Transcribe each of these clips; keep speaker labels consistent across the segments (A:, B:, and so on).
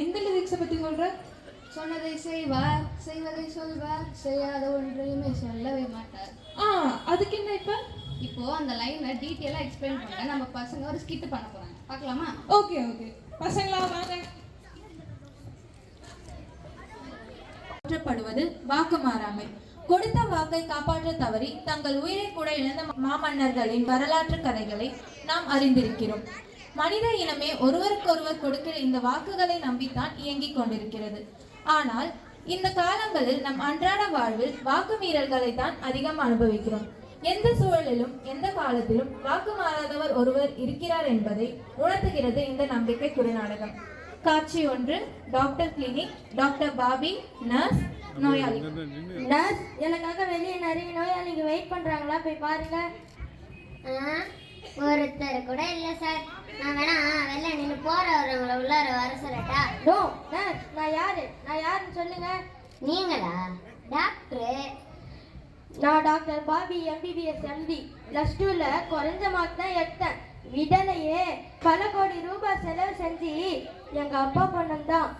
A: எந்த லிரிக்ஸை பற்றி சொல்கிற
B: சொன்னதை செய்வார் செய்வதை சொல்வார் செய்யாத ஒன்றையுமே சொல்லவே மாட்டார்.
A: ஆ அதுக்கு என்ன இப்போ?
B: இப்போ அந்த லைனை டீட்டெயிலாக எக்ஸ்பிளைன் பண்ண நம்ம பசங்க ஒரு ஸ்கிட் பண்ண போறாங்க. பார்க்கலாமா?
A: Okay okay. பசங்களா வாங்க.
C: போற்றப்படுவது வாக்கு மாறாமை கொடுத்த வாக்கை காப்பாற்ற தவறி தங்கள் உயிரை கூட இழந்த மாமன்னர்களின் வரலாற்று கதைகளை நாம் அறிந்திருக்கிறோம். மனித இனமே ஒருவருக்கொருவர் கொடுக்கிற இந்த வாக்குகளை நம்பித்தான் இயங்கிக் கொண்டிருக்கிறது. ஆனால் இந்த காலங்களில் நம் அன்றாட வாழ்வில் வாக்கு மீறல்களை தான் அதிகம் அனுபவிக்கிறோம். எந்த சூழலிலும் எந்த காலத்திலும் வாக்கு மாறாதவர் ஒருவர் இருக்கிறார் என்பதை உணர்த்துகிறது இந்த நம்பிக்கை குறுநாடகம் காட்சி ஒன்று doctor clinic doctor Bobby nurse நோயாளி.
D: நர்ஸ் எனக்காக வெளியே நிறைய நோயாளிங்க வெயிட் பண்றாங்களா? போய் பாருங்க.
E: ஒருத்தர் கூட இல்ல சார். நான் வேணா வெளில நின்று போற வரவங்கள உள்ளார வர சொல்லட்டா?
D: நோ நர்ஸ் நான் யாரு? நான் யாருன்னு சொல்லுங்க.
E: நீங்களா? டாக்டரு?
D: நான் doctor Bobby MBBS MD plus டூவில் குறைஞ்ச மார்க் தான் எடுத்தேன். விடலையே. பல கோடி ரூபாய் செலவு செஞ்சு எங்கள் அப்பா பொண்ணம் தான்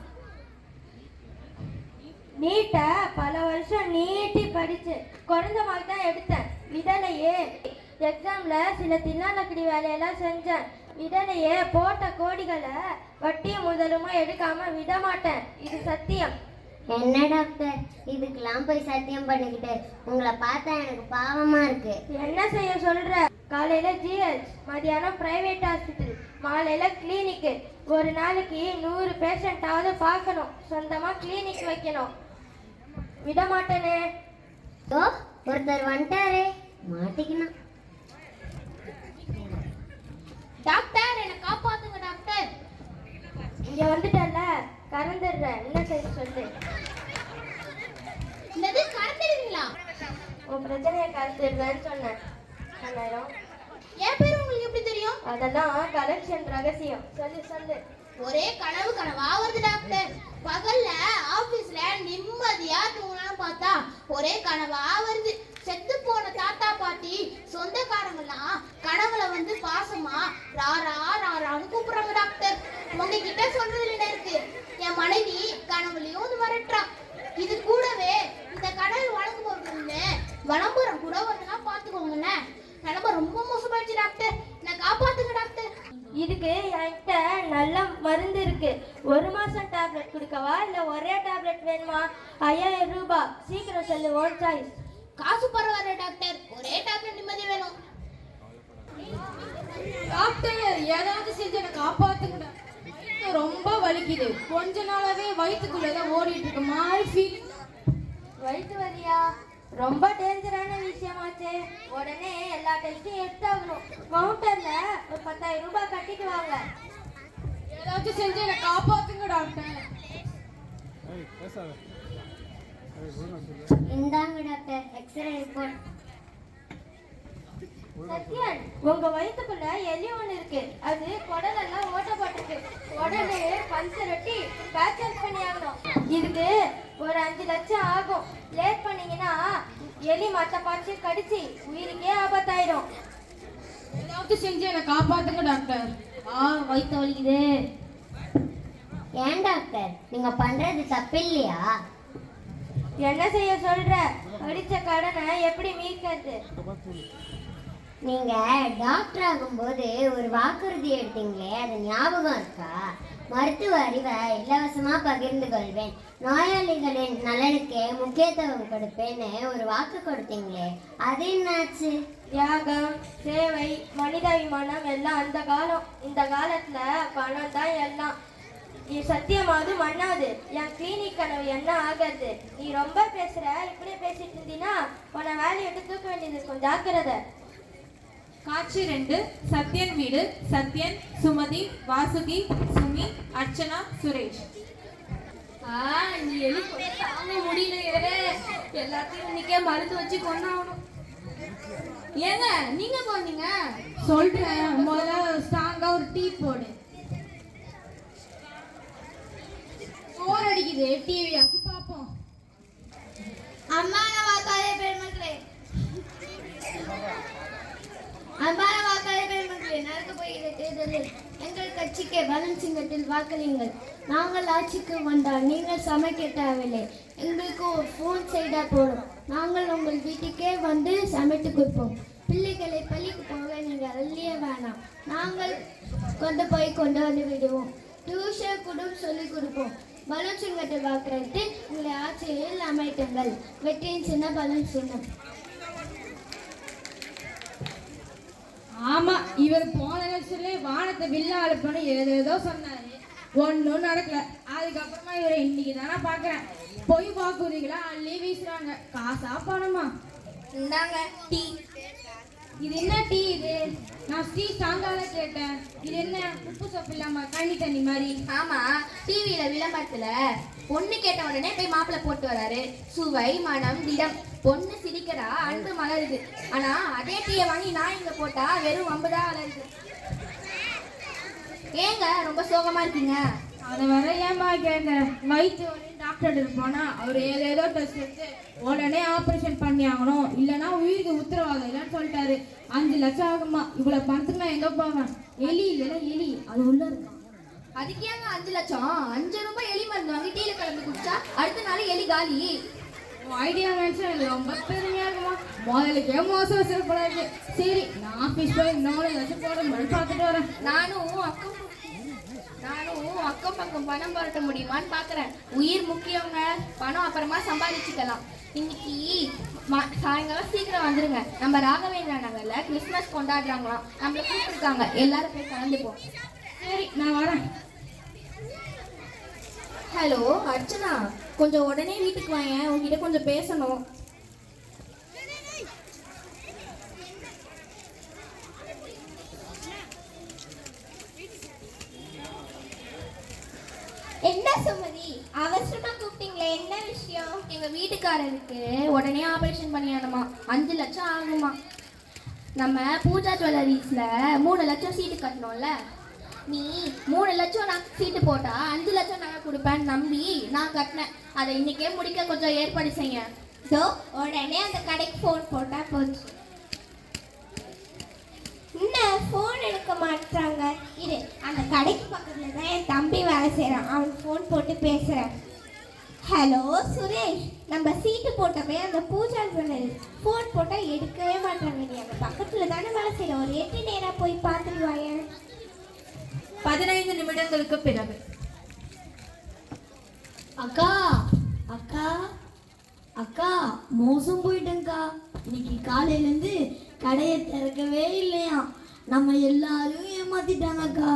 D: நீட்டை பல வருஷம் நீட்டி படிச்சு குறைஞ்ச மார்க் தான் எடுத்தேன். விடலையே. எக்ஸாமில் சில தில்லாலக்கடி வேலையெல்லாம் செஞ்சேன். விடலையே போட்ட கோடிகளை வட்டியும் முதலுமா எடுக்காம விட மாட்டேன் இது சத்தியம்.
E: என்ன டாக்டர் இதுக்கெல்லாம் போய் சத்தியம் பண்ணிக்கிட்டு உங்களை பார்த்தா எனக்கு பாவமா இருக்கு.
D: என்ன செய்ய சொல்ற? காலையில ஜிஹெச் மதியானம் பிரைவேட் ஹாஸ்பிட்டல் மாலையில கிளினிக்கு ஒரு நாளைக்கு நூறு பேஷண்டாவது பார்க்கணும். சொந்தமா கிளினிக் வைக்கணும். விட மாட்டேனே
E: ஓ ஒருத்தர் வந்துட்டாரே. மாட்டிக்கணும்
D: டாக்டர் என்ன காப்பாத்துங்க டாக்டர். இங்க வந்துட்டல கறந்துடுறேன். என்ன செய்ய சொல்லு
E: என்னது கறந்துடுவீங்களா
D: உன் பிரச்சனையை கறந்துடுறேன்னு சொன்னேன். ரெண்டாயிரம்
E: என் பேர் உங்களுக்கு எப்படி தெரியும்?
D: அதெல்லாம் கலெக்ஷன் ரகசியம். சொல்லு சொல்லு.
E: ஒரே கனவு கனவா. வருது டாக்டர். பகல்ல ஆபீஸ்ல நிம்மதியா தூங்கலாம் பார்த்தா ஒரே கனவா வருது செத்து போன தாத்தா பாட்டி சொந்தக்காரங்கெல்லாம் கனவுல வந்து பாசமா ராரா ராரான்னு கூப்பிடுறாங்க டாக்டர். உங்ககிட்ட சொல்றது இல்லை இருக்கு? என் மனைவி கனவுலயும் வந்து மிரட்டுறா இது கூடவே இந்த கடல் வழக்கு போடுறதுன்னு விளம்பரம் கூட வருதுன்னா பாத்துக்கோங்களேன் நிலம ரொம்ப மோசமாயிடுச்சு டாக்டர். என்னை காப்பாத்துங்க டாக்டர்.
D: இதுக்கு என்கிட்ட நல்ல மருந்து இருக்கு. ஒரு மாசம் டேப்லெட் கொடுக்கவா? இல்ல ஒரே டேப்லெட் வேணுமா? ஐயாயிரம் ரூபாய் சீக்கிரம் சொல்லு ஓன் சாய்ஸ்
E: காசு பரவாயில்ல டாக்டர் ஒரே டேப்லெட் நிம்மதி வேணும்.
C: டாக்டர் ஏதாவது செஞ்சு எனக்கு காப்பாத்துங்கடா. வயித்து ரொம்ப வலிக்குது. கொஞ்ச நாளாவே வயிற்றுக்குள்ளதான் ஓடிட்டு இருக்க. ஃபீலிங்
D: வயிற்று வலியா? ரொம்ப டேஞ்சரான விஷயமாச்சே. உடனே எல்லா டெஸ்ட்டும் எடுத்தாகணும். கவுண்டர்ல ஒரு பத்தாயிரம் ரூபாய் கட்டிட்டு வாங்க.
C: ஏதாச்சும் செஞ்சு எனக்கு காப்பாத்துங்க டாக்டர்
E: இந்தாங்க டாக்டர் எக்ஸ்ரே ரிப்போர்ட்
D: உங்க வயித்துக்குள்ள எலி ஒண்ணு இருக்கு. அது குடலெல்லாம் ஓட்டப்பட்டிருக்கு. உடனே பஞ்சர் ஒட்டி பேச்சப் பண்ணி ஆகணும் இதுக்கு ஒரு அஞ்சு லட்சம் ஆகும். லேட் பண்ணீங்கன்னா எலி மத்த பாய்ச்சி கடிச்சு உயிருக்கே ஆபத்தாயிடும்.
C: ஏதாச்சும் செஞ்சு எனக்கு காப்பாத்துங்க டாக்டர். ஆ வயிற்று வலிக்குது.
E: ஏன் டாக்டர்? நீங்க பண்றது தப்பு இல்லையா
D: என்ன செய்ய சொல்ற? அடிச்ச கடனை எப்படி மீட்கிறது?
E: நீங்க டாக்டர் ஆகும்போது ஒரு வாக்குறுதி எடுத்தீங்களே அது ஞாபகம் இருக்கா? மருத்துவ அறிவை இலவசமா பகிர்ந்து கொள்வேன். நோயாளிகளின் நலனுக்கு முக்கியத்துவம் கொடுப்பேன்னு ஒரு வாக்கு கொடுத்தீங்களே அது என்னாச்சு?
D: தியாகம் சேவை மனிதாபிமானம் எல்லாம் அந்த காலம் இந்த காலத்துல பணம் தான் எல்லாம். நீ சத்தியமாவது மண்ணாது என் கிளினிக் கனவு என்ன ஆகிறது? நீ ரொம்ப பேசுற இப்படியே பேசிட்டு இருந்தீங்கன்னா உன வேலையை எடுத்து தூக்க வேண்டியது கொஞ்சம் ஜாக்கிரதை.
C: காட்சி ரெண்டு சத்யன் வீடு சத்யன் சுமதி வாசுகி சுமி அர்ச்சனா சுரேஷ்.
B: ஆ நீ தாங்க முடியலையே. எல்லாத்தையும் இன்னைக்கே மருந்து வச்சு கொண்டாகணும் ஏங்க நீங்க போனீங்க
C: சொல்றேன். முதல்ல ஸ்ட்ராங்கா ஒரு டீ போடு. போர் அடிக்குது. டிவி ஆச்சு பாப்போம்.
E: அம்மான அன்பான வாக்காளர்கள் பெருமக்களே நடக்க போகிற தேர்தலில்
F: எங்கள் கட்சிக்கு பலன் சிங்கத்தில் வாக்களியுங்கள். நாங்கள் ஆட்சிக்கு வந்தால் நீங்கள் சமை தேவையில்லை. எங்களுக்கு ஒரு ஃபோன் செய்தால் போதும். நாங்கள் உங்கள் வீட்டுக்கே வந்து சமைத்து கொடுப்போம். பிள்ளைகளை பள்ளிக்கு போக நீங்கள் அள்ளியே வேணாம். நாங்கள் கொண்டு போய் கொண்டு வந்து விடுவோம். டியூஷன் கூட சொல்லிக் கொடுப்போம். பலன் சிங்கத்தில் வாக்களித்து உங்களை ஆட்சியில் அமைத்துங்கள். வெற்றியின் சின்ன பலன் சின்னம்.
A: ஆமா இவர் போன எலெக்ஷன்ல வானத்தை வில்ல அழுப்பணும் ஏதேதோ சொன்னாரு. ஒன்றும் நடக்கல. அதுக்கப்புறமா இவரை இன்னைக்கு தானே பாக்குறேன் பொய் வாக்குறுதிகளா அள்ளி வீசுறாங்க. காசா பணமா?
B: இந்தாங்க டீ.
A: இது என்ன டீ இது? நான் ஸ்ரீ சாங்கால கேட்டேன். இது என்ன? உப்பு சப்பு இல்லாம கண்ணி தண்ணி மாதிரி.
B: ஆமா. டிவியில விளம்பரத்துல பொண்ணு கேட்ட உடனே போய் மாப்பிள்ளை போட்டு வராரு. சுவை மனம் திடம். பொண்ணு சிரிக்கிறா அன்பு மலருது. ஆனா அதே டீயை வாங்கி நான் இங்க போட்டா வெறும் வம்புதான் வளருது. ஏங்க ரொம்ப சோகமா இருக்கீங்க?
A: அதை வர ஏமா கேங்க வயிற்று டாக்டர் போனா அவர் ஏதேதோ டெஸ்ட் எடுத்து உடனே ஆபரேஷன் பண்ணி ஆகணும். இல்லைன்னா உயிருக்கு உத்தரவாதம் இல்லைன்னு சொல்லிட்டாரு. அஞ்சு லட்சம் ஆகுமா இவ்வளவு பணத்துக்கு நான் எங்க போவேன்? எலி இல்லைன்னா எலி. அது உள்ள இருக்கும்
B: அதுக்கு ஏங்க அஞ்சு லட்சம்? அஞ்சு ரூபாய் எலி மருந்து வாங்கி டீல கலந்து குடிச்சா அடுத்த நாள் எலி காலி?
A: ஐடியா நினைச்சா எனக்கு ரொம்ப பெருமையா இருக்குமா? முதலுக்கே மோசம் வச்சிருக்கூடாது சரி நான் ஆஃபீஸ் போய் நாலு லட்சம் போட மாதிரி பார்த்துட்டு வரேன்.
B: நானும் அக்கம் நானும் அக்கம் பக்கம் பணம் புரட்ட முடியுமான்னு பார்க்குறேன் உயிர் முக்கியங்க. பணம் அப்புறமா சம்பாதிச்சுக்கலாம். இன்னைக்கு சாயங்காலம் சீக்கிரம் வந்துருங்க. நம்ம ராகவேந்திரா நகர்ல கிறிஸ்மஸ் கொண்டாடுறாங்களாம். நம்மளை கூப்பிட்டுருக்காங்க. எல்லாரும் போய் கலந்துப்போம்.
A: சரி நான் வரேன்.
B: ஹலோ அர்ச்சனா. கொஞ்சம் உடனே வீட்டுக்கு வாங்க உங்ககிட்ட கொஞ்சம் பேசணும்
F: என்ன சுமதி அவசரமா கூப்பிட்டீங்களே என்ன விஷயம்
B: எங்க வீட்டுக்காரருக்கு உடனே ஆபரேஷன் பண்ணியானுமா. அஞ்சு லட்சம் ஆகுமா. நம்ம பூஜா ஜுவல்லரிஸ்ல மூணு லட்சம் சீட்டு கட்டணும்ல. நீ மூணு லட்சம் நான் சீட்டு போட்டா அஞ்சு லட்சம் நகை கொடுப்பேன்னு நம்பி நான் கட்டினேன். அதை இன்னைக்கே முடிக்க கொஞ்சம் ஏற்பாடு செய்ய.
F: ஸோ உடனே அந்த கடைக்கு ஃபோன் போட்டா போச்சு. என்ன ஃபோன் எடுக்க மாட்டாங்க இரு அந்த கடைக்கு பக்கத்துல தான் என் தம்பி வேலை செய்கிறான் அவன் ஃபோன் போட்டு பேசுகிறேன் ஹலோ சுரேஷ் நம்ம சீட்டு போட்டப்பே அந்த பூஜா ஜுவல்லரி. ஃபோன் போட்டால் எடுக்கவே மாட்டாங்க நீ. அந்த பக்கத்தில் தானே வேலை செய்கிற ஒரு எட்டு நேராக போய் பார்த்துட்டு வாயேன்
C: பதினைந்து நிமிடங்களுக்கு பிறகு.
F: அக்கா அக்கா அக்கா மோசம் போயிட்டேங்க்கா இன்னைக்கு காலையிலேருந்து கடையை திறக்கவே இல்லையா? நம்ம எல்லாரும் ஏமாத்திட்டாங்க அக்கா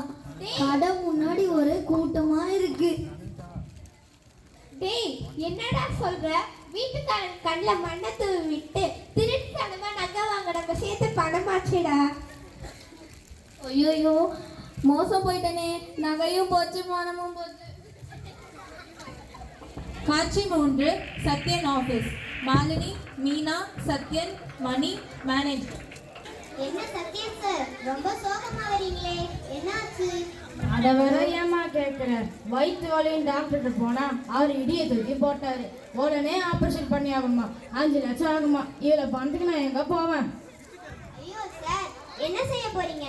F: கடை முன்னாடி ஒரே கூட்டமா இருக்கு. டேய் என்னடா சொல்ற? வீட்டுக்காரன் கண்ணில் மண்ணை தூவி விட்டு திருட்டுத்தனமா நகை வாங்க நம்ம சேர்த்து பணமாச்சுடா.
B: ஐயோயோ மோசம் போயிட்டேனே. நகையும் போச்சு மானமும் போச்சு.
C: காட்சி மூன்று சத்யன் ஆபீஸ் மாலினி மீனா சத்யன் மணி மேனேஜர்
D: என்ன சத்யம் சார் ரொம்ப சோகமா வரீங்களே. என்னாச்சு?
A: அதை வர ஏமா கேட்கிறேன் வயிற்று வலியும் டாக்டர்கிட்ட போனா அவர் இடியை தூக்கி போட்டாரு. உடனே ஆபரேஷன் பண்ணி ஆகுமா அஞ்சு லட்சம் ஆகுமா இவ்வளவு பணத்துக்கு நான் எங்க போவேன்?
D: ஐயோ சார் என்ன செய்ய போறீங்க?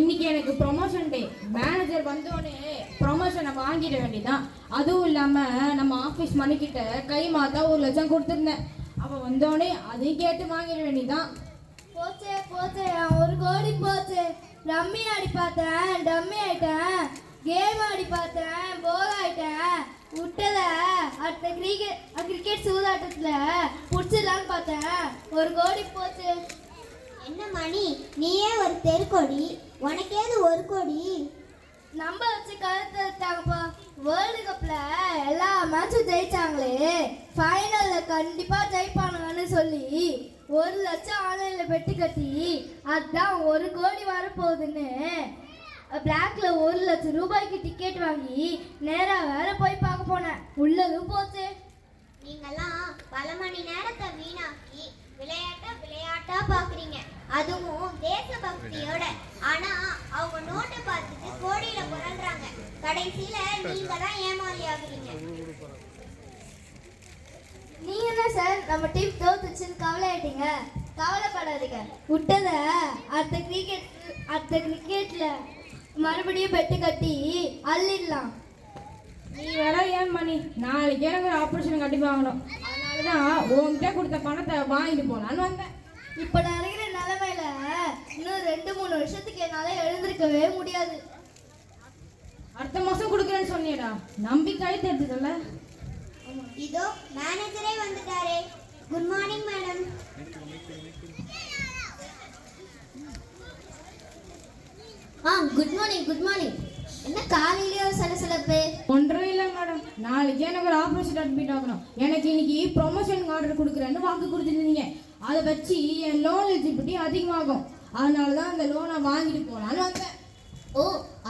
A: இன்னைக்கு எனக்கு ப்ரொமோஷன் டே மேனேஜர் வந்தோடனே ப்ரொமோஷனை வாங்கிட வேண்டியதான் அதுவும் இல்லாம நம்ம ஆஃபீஸ் மணிக்கிட்ட கை மாத்தா ஒரு லட்சம் கொடுத்துருந்தேன். அவ வந்தோடனே அதையும் கேட்டு வாங்கிட வேண்டியதான்
F: போச்சே போச்சே. ஒரு கோடி போச்சு. ரம்மி ஆடி பார்த்தேன் டம்மி ஆயிட்டேன் கேம் ஆடி பார்த்தேன் போர் ஆயிட்டேன் விட்டத அடுத்த கிரிக்கெட் கிரிக்கெட் சூதாட்டத்தில் பிடிச்சிடலான்னு பார்த்தேன். ஒரு கோடி போச்சு.
D: என்ன மணி? நீயே ஒரு தெருக்கோடி. உனக்கேது ஒரு கோடி?
F: நம்ம வச்சு கருத்து வேர்ல்டு கப்ல எல்லா மேட்சும் ஜெயிச்சாங்களே. ஃபைனல்ல கண்டிப்பா ஜெயிப்பானுங்கன்னு சொல்லி ஒரு லட்சம் ஆன்லைன்ல பெட்டி கட்டி அதான் ஒரு கோடி வரப்போகுதுன்னு. பிளாக்ல ஒரு லட்சம் ரூபாய்க்கு டிக்கெட் வாங்கி நேரா வேற போய் பார்க்க போனேன். உள்ளதும் போச்சு.
D: நீங்கெல்லாம் பல மணி நேரத்தை வீணாக்கி விளையாட்ட விளையாட்டா பாக்குறீங்க. அதுவும் தேசபக்தியோட. ஆனா அவங்க நோட்டை பார்த்துட்டு கோடியில புரள்றாங்க. கடைசியில நீங்க தான் ஏமாறி ஆகுறீங்க.
F: நீங்க என்ன சார்? நம்ம டீம் தோத்துச்சுன்னு கவலை ஆயிட்டீங்க கவலைப்படாதீங்க. விட்டத அடுத்த கிரிக்கெட் அடுத்த கிரிக்கெட்ல மறுபடியும் பெட்டு கட்டி அள்ளிடலாம்.
A: நீ வேற ஏன் மணி? நாளைக்கு எனக்கு ஒரு ஆப்ரேஷன் கட்டி வாங்கணும் தான் உன்கிட்ட கொடுத்த பணத்தை வாங்கிட்டு போலான்னு வந்தேன்.
F: இப்ப நான் இருக்கிற நிலைமையில இன்னும் ரெண்டு மூணு வருஷத்துக்கு என்னால எழுந்திருக்கவே முடியாது.
A: அடுத்த மாசம் கொடுக்குறேன்னு சொன்னியடா நம்பி கை தட்டுதல்ல
G: இதோ மேனேஜரே வந்துட்டாரே. குட் மார்னிங் மேடம்
F: ஆ குட் மார்னிங் குட் மார்னிங் என்ன காலையிலேயே ஒரு சலசலப்பு
A: ஒன்றும் இல்லை மேடம் நாளைக்கு எனக்கு ஒரு ஆப்ரேஷன் அட்மிட் ஆகணும். எனக்கு இன்னைக்கு ப்ரொமோஷன் ஆர்டர் கொடுக்குறேன்னு வாக்கு கொடுத்துருந்தீங்க. அதை வச்சு என் லோன் எலிஜிபிலிட்டி அதிகமாகும். அதனால தான் அந்த லோனை வாங்கிட்டு போகலான்னு வந்தேன்.
F: ஓ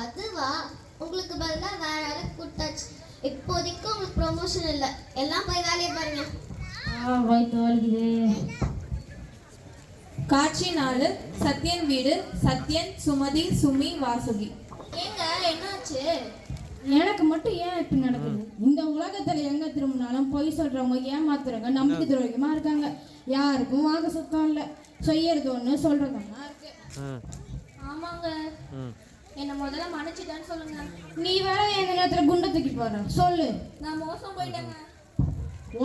F: அதுவா? உங்களுக்கு பதிலாக வேற யாரும் கொடுத்தாச்சு இப்போதைக்கு உங்களுக்கு ப்ரொமோஷன் இல்லை. எல்லாம் போய் வேலையை பாருங்க.
A: ஆ
C: காட்சி நாலு சத்யன் வீடு சத்யன் சுமதி சுமி வாசுகி.
A: எனக்கு மட்டும் ஏன் இப்படி நடக்குது? இந்த உலகத்துல எங்க திரும்பினாலும் பொய் சொல்றவங்க ஏமாத்துறவங்க நம்பிக்கை துரோகமா இருக்காங்க. யாருக்கும் வாங்க சுத்தம் இல்லை. செய்யறது ஒண்ணு சொல்றது ஒண்ணா இருக்கு.
B: ஆமாங்க. என்ன முதல்ல மன்னிச்சிட்டேன்னு சொல்லுங்க.
A: நீ வேற எங்க நேரத்துல குண்டை தூக்கி போற சொல்லு.
B: நான் மோசம் போயிட்டேங்க.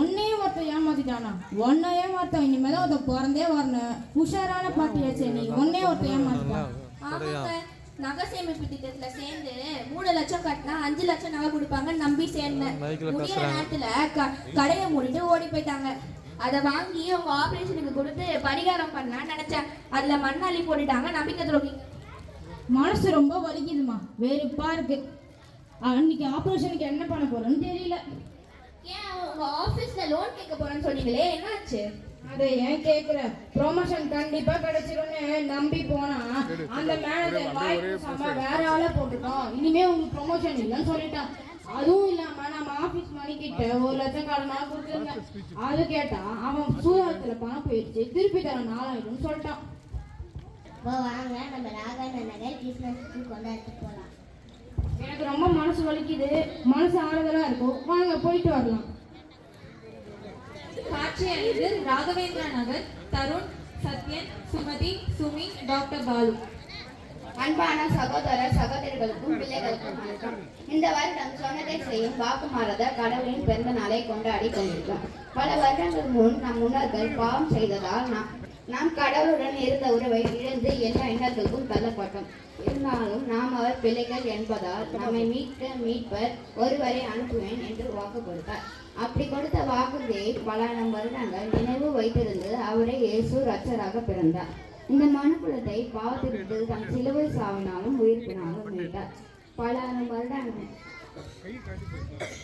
A: உன்னையும் ஒருத்தன் ஏமாத்திட்டானா? உன்னை ஏமாத்தான் இனிமேதான் ஒருத்தன் பிறந்தே வரணும். உஷாரான பாட்டியாச்சே நீ. உன்னே ஒருத்தன் ஏமாத்திட்டான்.
B: ஆமாங்க. நகை சேமிப்பு திட்டத்துல சேர்ந்து மூணு லட்சம் கட்டினா அஞ்சு லட்சம் நகை கொடுப்பாங்க நம்பி சேர்ந்தேன் முடிய நேரத்துல க- கடையை மூடிட்டு ஓடி போயிட்டாங்க. அதை வாங்கி உங்க ஆபரேஷனுக்கு கொடுத்து பரிகாரம் பண்ண நினைச்சேன். அதுல மண்ணாளி போட்டுட்டாங்க நம்பிக்கை துரோகி.
A: மனசு ரொம்ப வலிக்குதுமா வெறுப்பா இருக்கு. அன்னைக்கு ஆபரேஷனுக்கு என்ன பண்ண போறேன்னு தெரியல.
B: ஏன் உங்க ஆபீஸ்ல லோன் கேட்க போறேன்னு சொன்னீங்களே என்னாச்சு?
A: அதை ஏன் கேக்குற? ப்ரொமோஷன் கண்டிப்பா கிடைச்சிரும்னு நம்பி போனா அந்த மேனேஜர் வாய்ப்பு சாம வேற ஆளை போட்டுட்டோம் இனிமே உங்களுக்கு ப்ரொமோஷன் இல்லைன்னு சொல்லிட்டான் அதுவும் இல்லாம நம்ம ஆபீஸ் மணி கிட்ட ஒரு லட்சம் கடனா கொடுத்துருந்தேன் அது கேட்டா அவன் சூதாரத்துல பணம் போயிடுச்சு. திருப்பி தர நாலாயிரம்னு சொல்லிட்டான்.
G: வாங்க நம்ம ராகவ நகர்
A: எனக்கு ரொம்ப மனசு வலிக்குது. மனசு ஆறுதலா இருக்கும். வாங்க போயிட்டு வரலாம்.
C: காட்சி அணிந்து ராகவேந்திர நகர் தருண் சத்யன் சுமதி சுமி டாக்டர் பாலு.
H: அன்பான சகோதர சகோதரிகளுக்கும் பிள்ளைகளுக்கும் வணக்கம். இந்த வருடம் சொன்னதை செய்யும் வாக்கு மாறாத கடவுளின் பிறந்த நாளை கொண்டாடி கொண்டிருக்கிறோம். பல வருடங்கள் முன் நம் முன்னோர்கள் பாவம் செய்ததால் நாம் கடவுளுடன் இருந்த உறவை இழந்து எல்லா எண்ணங்களுக்கும் தள்ளப்பட்டோம். இருந்தாலும் நாம் அவர் பிள்ளைகள் என்பதால் நம்மை மீட்க மீட்பர் ஒருவரை அனுப்புவேன் என்று வாக்கு கொடுத்தார். அப்படி கொடுத்த வாக்குறுதியை பல வருடங்கள் நினைவு வைத்திருந்து அவரை இயேசு ரச்சராக பிறந்தார். இந்த மனுக்குலத்தை பாவத்திற்கு தன் சிலுவை சாவினாலும் உயிர்ப்பினாலும் மீட்டார். பலாயிரம் வருடங்கள்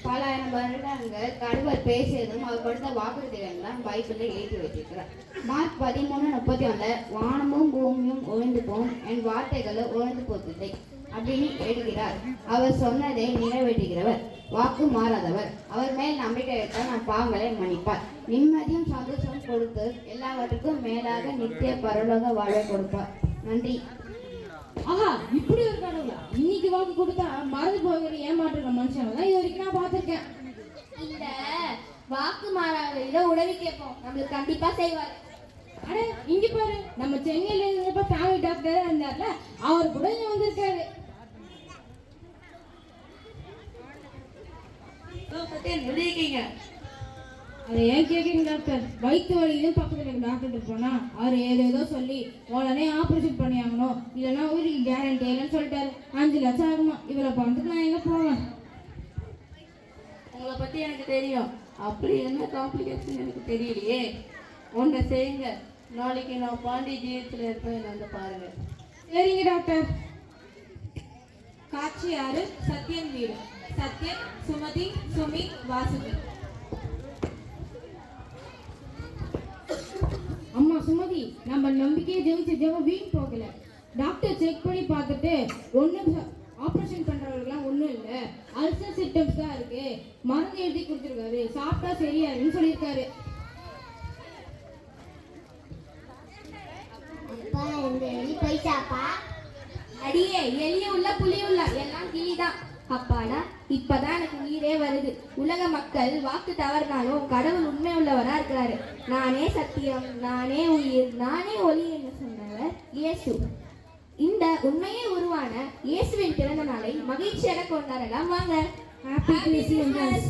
H: பலாயிரம் வருடங்கள் கடவுள் பேசியதும் அவர் கொடுத்த வாக்குறுதிகள் பைபிளில் எழுதி வச்சிருக்கிறார் மார்க் பதிமூணு முப்பத்தி ஒண்ணுல வானமும் பூமியும் ஒழிந்து போம் என் வார்த்தைகளை ஒழிந்து போவதில்லை அப்படின்னு எழுதுகிறார். அவர் சொன்னதை நிறைவேற்றுகிறவர் வாக்கு மாறாதவர். அவர் மேல் நம்பிக்கை வைத்தால் நம் பாவங்களை மன்னிப்பார். நிம்மதியும் சந்தோஷம் கொடுத்து எல்லாவற்றுக்கும் மேலாக நித்திய பரலோக வாழ்வை கொடுப்பார். நன்றி.
A: ஆஹா இப்படி ஒரு கடவுளா. இன்னைக்கு வாக்கு கொடுத்தா மறந்து போகிற ஏமாற்றுற மனுஷன் தான் இது வரைக்கும் நான் பார்த்திருக்கேன்.
B: இந்த வாக்கு மாறாத உதவி கேட்போம். நம்மளுக்கு கண்டிப்பா செய்வார்.
A: அட இங்க பாரு. நம்ம சென்னையில இருந்தப்ப ஃபேமிலி டாக்டர் இருந்தார்ல அவர் கூட இங்க வந்திருக்காரு. அதை ஏன் கேட்குறீங்க டாக்டர்? வயிற்று வலியும் பக்கத்தில் இருக்க டாக்டர் போனால் அவர் ஏதோ ஏதோ சொல்லி உடனே ஆப்ரேஷன் பண்ணி இல்லைன்னா உயிருக்கு கேரண்டி இல்லைன்னு சொல்லிட்டாரு. அஞ்சு லட்சம் ஆகுமா? இவரை பணத்துக்கு நான் எங்கே போவேன்?
I: உங்களை பற்றி எனக்கு தெரியும். அப்படி என்ன காம்ப்ளிகேஷன் எனக்கு தெரியலையே. ஒன்றை செய்யுங்க. நாளைக்கு நான் பாண்டி ஜீவத்தில் இருப்பேன். வந்து பாருங்க.
A: சரிங்க டாக்டர்.
C: காட்சி ஆறு சத்யன் வீடு. சத்யன் சுமதி சுமி வாசுகி.
A: அம்மா சுமதி நம்ம நம்பிக்கையை ஜெயிச்சு ஜெபம் வீண் போகல. டாக்டர் செக் பண்ணி பார்த்துட்டு ஒன்றும் ஆப்ரேஷன் பண்றவங்களுக்குலாம் ஒன்றும் இல்லை. அல்சர் சிம்டம்ஸ் தான் இருக்கு. மருந்து எழுதி கொடுத்துருக்காரு. சாப்பிட்டா சரியாயிருன்னு சொல்லியிருக்காரு.
G: எலி போயிட்டாப்பா
B: அடியே எலிய உள்ள புலி உள்ள. எல்லாம் கிளிதான். அப்பாடா இப்பதான் எனக்கு உயிரே வருது. உலக மக்கள் வாக்கு தவறினாலும் கடவுள் உண்மை உள்ளவரா இருக்கிறாரு. நானே சத்தியம் நானே உயிர் நானே ஒளி என்று சொன்னவர் இயேசு. இந்த உண்மையே உருவான இயேசுவின் பிறந்த நாளை மகிழ்ச்சியாக கொண்டாடலாம். வாங்க.
A: Happy Christmas